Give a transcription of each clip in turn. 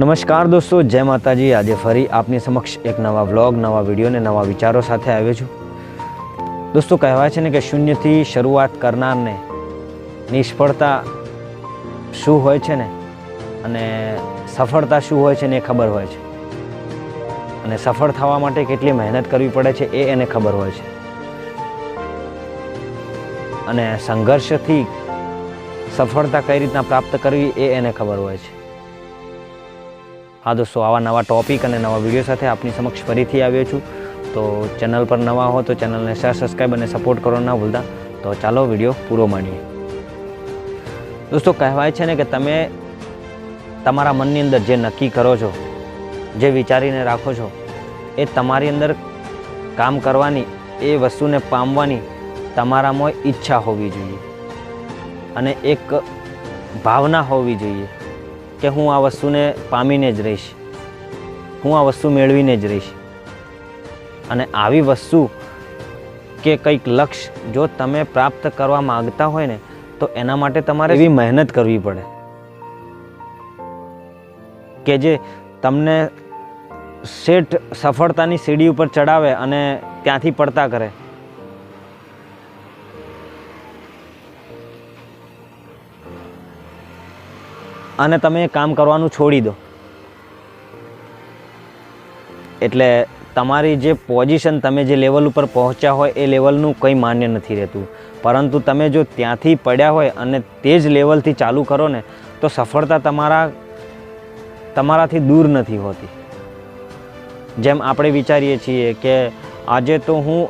નમસ્કાર દોસ્તો, જય માતાજી. આજે ફરી આપની સમક્ષ એક નવા વ્લોગ, નવા વીડિયો ને નવા વિચારો સાથે આવ્યો છું. દોસ્તો, કહેવાય છે ને કે શૂન્યથી શરૂઆત કરનારને નિષ્ફળતા શું હોય છે ને? અને સફળતા શું હોય છે ને એ ખબર હોય છે. અને સફળ થવા માટે કેટલી મહેનત કરવી પડે છે એ એને ખબર હોય છે. અને સંઘર્ષથી સફળતા કઈ રીતના પ્રાપ્ત કરવી એ એને ખબર હોય છે. હા દોસ્તો, આવા નવા ટોપિક અને નવા વીડિયો સાથે આપની સમક્ષ ફરીથી આવ્યો છું. તો ચેનલ પર નવા હો તો ચેનલને શેર સબસ્ક્રાઈબ અને સપોર્ટ કરો ના ભૂલતા. તો ચાલો વીડિયો પૂરો માણીએ. દોસ્તો, કહેવાય છે ને કે તમે તમારા મનની અંદર જે નક્કી કરો છો, જે વિચારીને રાખો છો, એ તમારી અંદર કામ કરવાની, એ વસ્તુને પામવાની તમારામાં ઈચ્છા હોવી જોઈએ. અને એક ભાવના હોવી જોઈએ. કે હું આ વસ્તુને પામીને જ રહીશ. હું આ વસ્તુ મેળવીને જ રહીશ. અને આવી વસ્તુ કે કંઈક લક્ષ્ય જો તમે પ્રાપ્ત કરવા માગતા હોય ને તો એના માટે તમારે એવી મહેનત કરવી પડે. કે જે તમને શેઠ સફળતાની સીડી ઉપર ચડાવે અને ત્યાંથી પડતા કરે. અને તમે કામ કરવાનું છોડી દો. એટલે તમારી જે પોઝિશન તમે જે લેવલ ઉપર પહોંચ્યા હોય એ લેવલનું કંઈ માન્ય નથી રહેતું. પરંતુ તમે જો ત્યાંથી પડ્યા હોય અને તે જ લેવલથી ચાલુ કરો ને, તો સફળતા તમારા, તમારાથી દૂર નથી હોતી. જેમ આપણે વિચારીએ છીએ કે આજે તો હું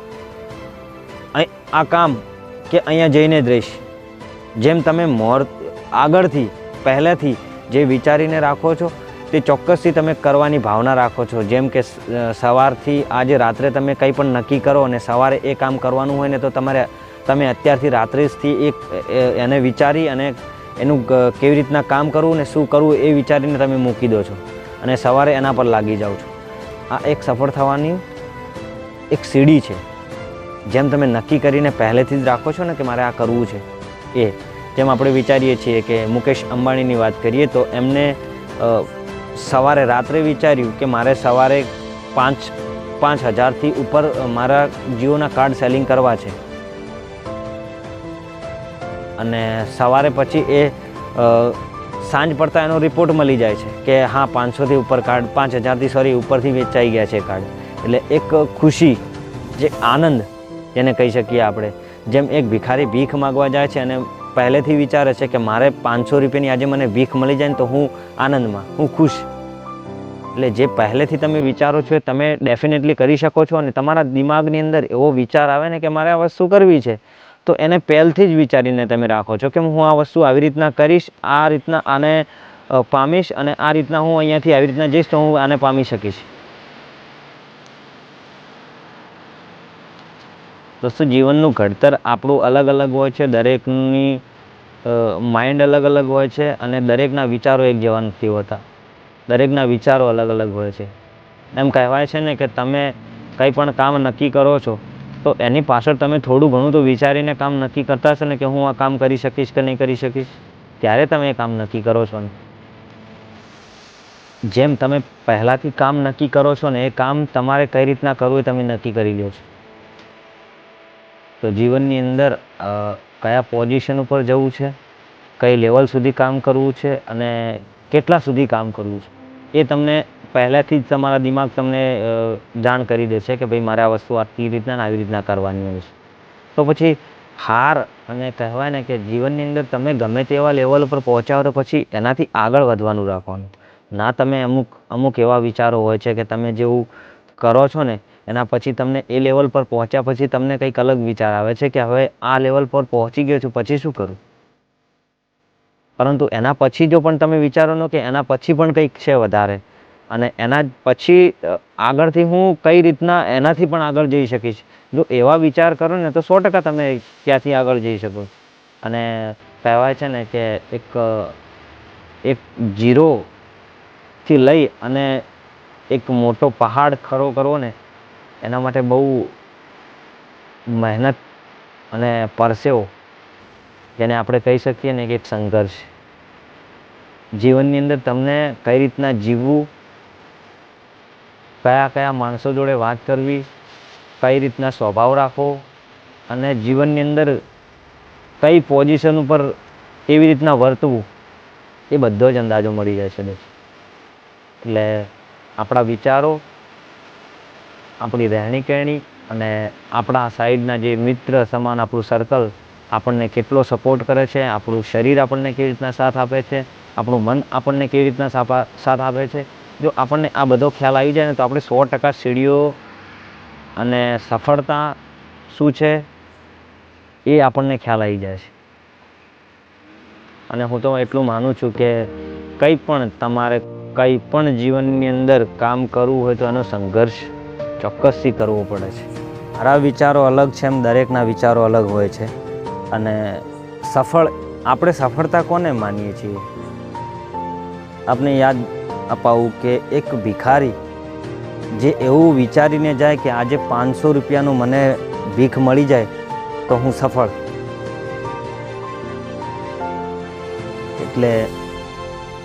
આ કામ કે અહીંયા જઈને જ રહીશ. જેમ તમે મોર આગળથી પહેલેથી જે વિચારીને રાખો છો, તે ચોક્કસથી તમે કરવાની ભાવના રાખો છો. જેમ કે સવારથી આજે રાત્રે તમે કંઈ પણ નક્કી કરો અને સવારે એ કામ કરવાનું હોય ને તો તમારે, તમે અત્યારથી રાત્રિથી એક, એ- એને વિચારી અને એનું કેવી રીતના કામ કરવું ને શું કરવું એ વિચારીને તમે મૂકી દો છો અને સવારે એના પર લાગી જાઓ છો. આ એક સફળ થવાની એક સીડી છે. જેમ તમે નક્કી કરીને પહેલેથી જ રાખો છો ને કે મારે આ કરવું છે, એ. જેમ આપણે વિચારીએ છીએ કે મુકેશ અંબાણીની વાત કરીએ તો એમને સવારે રાત્રે વિચાર્યું કે મારે સવારે પાંચ પાંચ હજારથી ઉપર મારા જીઓના કાર્ડ સેલિંગ કરવા છે. અને સવારે પછી એ સાંજ પડતા એનો રિપોર્ટ મળી જાય છે કે હા, પાંચસોથી ઉપર કાર્ડ, પાંચ હજારથી, સોરી, ઉપરથી વેચાઈ ગયા છે કાર્ડ. એટલે એક ખુશી, જે આનંદ, જેને કહી શકીએ આપણે, જેમ એક ભિખારી ભીખ માગવા જાય છે અને પહેલેથી વિચારે છે કે મારે પાંચસો રૂપિયાની આજે મને ભીખ મળી જાય ને તો હું આનંદમાં, હું ખુશ. એટલે જે પહેલેથી તમે વિચારો છો એ તમે ડેફિનેટલી કરી શકો છો અને તમારા દિમાગની અંદર એવો વિચાર આવે ને કે મારે આ વસ્તુ કરવી છે, તો એને પહેલથી જ વિચારીને તમે રાખો છો કે હું આ વસ્તુ આવી રીતના કરીશ, આ રીતના આને પામીશ અને આ રીતના હું અહીંયાથી આવી રીતના જઈશ તો હું આને પામી શકીશ. દોસ્તો જીવનનું ઘડતર આપણું અલગ અલગ હોય છે? દરેકની માઇન્ડ અલગ અલગ હોય છે અને દરેકના વિચારો એક જેવા નથી હોતા. દરેકના વિચારો અલગ અલગ હોય છે. એમ કહેવાય છે ને કે તમે કંઈ પણ કામ નક્કી કરો છો, તો એની પાછળ તમે થોડું ઘણું તો વિચારીને કામ નક્કી કરતા છો ને કે હું આ કામ કરી શકીશ કે નહીં કરી શકીશ? ત્યારે તમે એ કામ નક્કી કરો છો ને. જેમ તમે પહેલાંથી કામ નક્કી કરો છો ને, એ કામ તમારે કઈ રીતના કરવું એ તમે નક્કી કરી લો છો. તો જીવનની અંદર કયા પોઝિશન ઉપર જવું છે, કઈ લેવલ સુધી કામ કરવું છે અને કેટલા સુધી કામ કરવું છે, એ તમને પહેલાંથી જ તમારા દિમાગ તમને જાણ કરી દેશે કે ભાઈ મારે આ વસ્તુ આટલી રીતના ને આવી રીતના કરવાની હોય છે. તો પછી હાર અને કહેવાય ને કે જીવનની અંદર તમે ગમે તેવા લેવલ ઉપર પહોંચ્યા તો પછી એનાથી આગળ વધવાનું રાખવાનું. ના તમે અમુક અમુક એવા વિચારો હોય છે કે તમે જેવું કરો છો ને એના પછી તમને એ લેવલ પર પહોંચ્યા પછી તમને કંઈક અલગ વિચાર આવે છે કે હવે આ લેવલ પર પહોંચી ગયો છું, પછી શું કરું? પરંતુ એના પછી જો પણ તમે વિચારો નો કે એના પછી પણ કંઈક છે વધારે, અને એના પછી આગળથી હું કઈ રીતના એનાથી પણ આગળ જઈ શકીશ? જો એવા વિચાર કરો ને તો સો ટકા તમે ત્યાંથી આગળ જઈ શકો. અને કહેવાય છે ને કે એક એક જીરોથી લઈ અને એક મોટો પહાડ ખરો કરવો ને એના માટે બહુ મહેનત અને પરસેવો જેને આપણે કહી શકીએ ને કે એક સંઘર્ષ જીવનની અંદર તમને કઈ રીતના જીવવું, કયા કયા માણસો જોડે વાત કરવી, કઈ રીતના સ્વભાવ રાખવો અને જીવનની અંદર કઈ પોઝિશન ઉપર કેવી રીતના વર્તવું, એ બધો જ અંદાજો મળી જાય છે. એટલે આપણા વિચારો આપણી રહેણી કહેણી અને આપણા સાઈડના જે મિત્ર સમાન આપણું સર્કલ આપણને કેટલો સપોર્ટ કરે છે, આપણું શરીર આપણને કેવી રીતના સાથ આપે છે, આપણું મન આપણને કેવી રીતના સાથ આપે છે. જો આપણને આ બધો ખ્યાલ આવી જાય ને તો આપણે સો ટકા સીડીઓ અને સફળતા શું છે એ આપણને ખ્યાલ આવી જાય છે. અને હું તો એટલું માનું છું કે કંઈ પણ તમારે કંઈ પણ જીવનની અંદર કામ કરવું હોય તો એનો સંઘર્ષ ચોક્કસથી કરવું પડે છે. મારા વિચારો અલગ છે એમ દરેકના વિચારો અલગ હોય છે. અને સફળ, આપણે સફળતા કોને માનીએ છીએ? આપણે યાદ અપાવું કે એક ભિખારી જે એવું વિચારીને જાય કે આજે પાંચસો રૂપિયાનું મને ભીખ મળી જાય તો હું સફળ. એટલે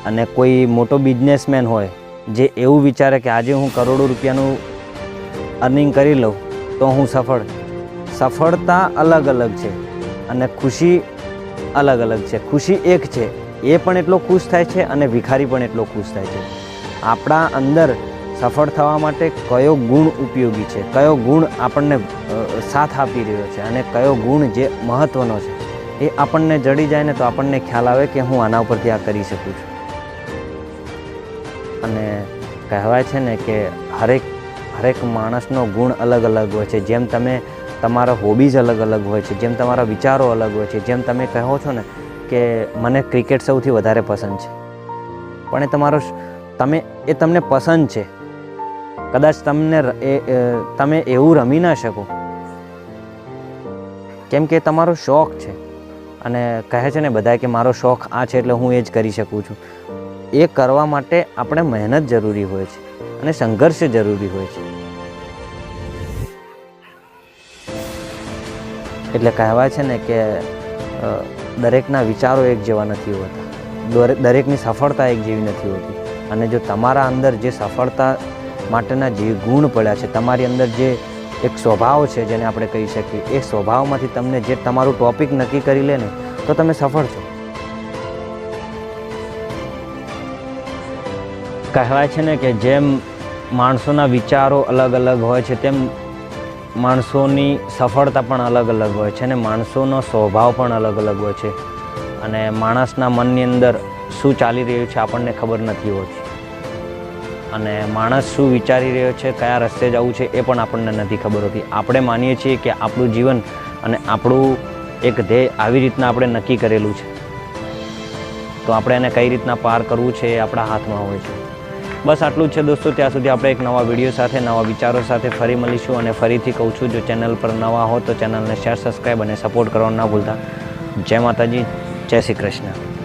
અને કોઈ મોટો બિઝનેસમેન હોય જે એવું વિચારે કે આજે હું કરોડો રૂપિયાનું અર્નિંગ કરી લઉં તો હું સફળ. સફળતા અલગ અલગ છે અને ખુશી અલગ અલગ છે. ખુશી એક છે, એ પણ એટલો ખુશ થાય છે અને ભિખારી પણ એટલો ખુશ થાય છે. આપણા અંદર સફળ થવા માટે કયો ગુણ ઉપયોગી છે? કયો ગુણ આપણને સાથ આપી રહ્યો છે અને કયો ગુણ જે મહત્ત્વનો છે, એ આપણને જડી જાય ને તો આપણને ખ્યાલ આવે કે હું આના ઉપરથી આ કરી શકું છું. અને કહેવાય છે ને કે હરેક હરેક માણસનો ગુણ અલગ અલગ હોય છે. જેમ તમે તમારા હોબીઝ અલગ અલગ હોય છે જેમ તમારા વિચારો અલગ હોય છે જેમ તમે કહો છો ને કે મને ક્રિકેટ સૌથી વધારે પસંદ છે. પણ એ તમારો તમે એ તમને પસંદ છે. કદાચ તમને એ, તમે એવું રમી ના શકો. કેમ કે તમારો શોખ છે. અને કહે છે ને બધા કે મારો શોખ આ છે એટલે હું એ જ કરી શકું છું. એ કરવા માટે આપણે મહેનત જરૂરી હોય છે અને સંઘર્ષ જરૂરી હોય છે. એટલે કહેવાય છે ને કે દરેકના વિચારો એક જેવા નથી હોતા. દરે- દરેકની સફળતા એક જેવી નથી હોતી. અને જો તમારા અંદર જે સફળતા માટેના જે ગુણ પડ્યા છે, તમારી અંદર જે એક સ્વભાવ છે જેને આપણે કહી શકીએ, એ સ્વભાવમાંથી તમને જે તમારું ટોપિક નક્કી કરી લે ને, તો તમે સફળ છો. કહેવાય છે ને કે જેમ માણસોના વિચારો અલગ અલગ હોય છે, તેમ માણસોની સફળતા પણ અલગ અલગ હોય છે અને માણસોનો સ્વભાવ પણ અલગ અલગ હોય છે. અને માણસના મનની અંદર શું ચાલી રહ્યું છે આપણને ખબર નથી હોતી. અને માણસ શું વિચારી રહ્યો છે, કયા રસ્તે જવું છે એ પણ આપણને નથી ખબર હોતી. આપણે માનીએ છીએ કે આપણું જીવન અને આપણું એક ધ્યેય આવી રીતના આપણે નક્કી કરેલું છે. તો આપણે એને કઈ રીતના પાર કરવું છે એ આપણા હાથમાં હોય છે. બસ આટલું જ છે દોસ્તો, ત્યાં સુધી આપણે એક નવા વીડિયો સાથે, નવા વિચારો સાથે ફરી મળીશું અને ફરીથી કહું છું, જો ચેનલ પર નવા હો તો ચેનલને શેર સબસ્ક્રાઈબ અને સપોર્ટ કરવાનું ના ભૂલતા. જય માતાજી, જય શ્રી કૃષ્ણ.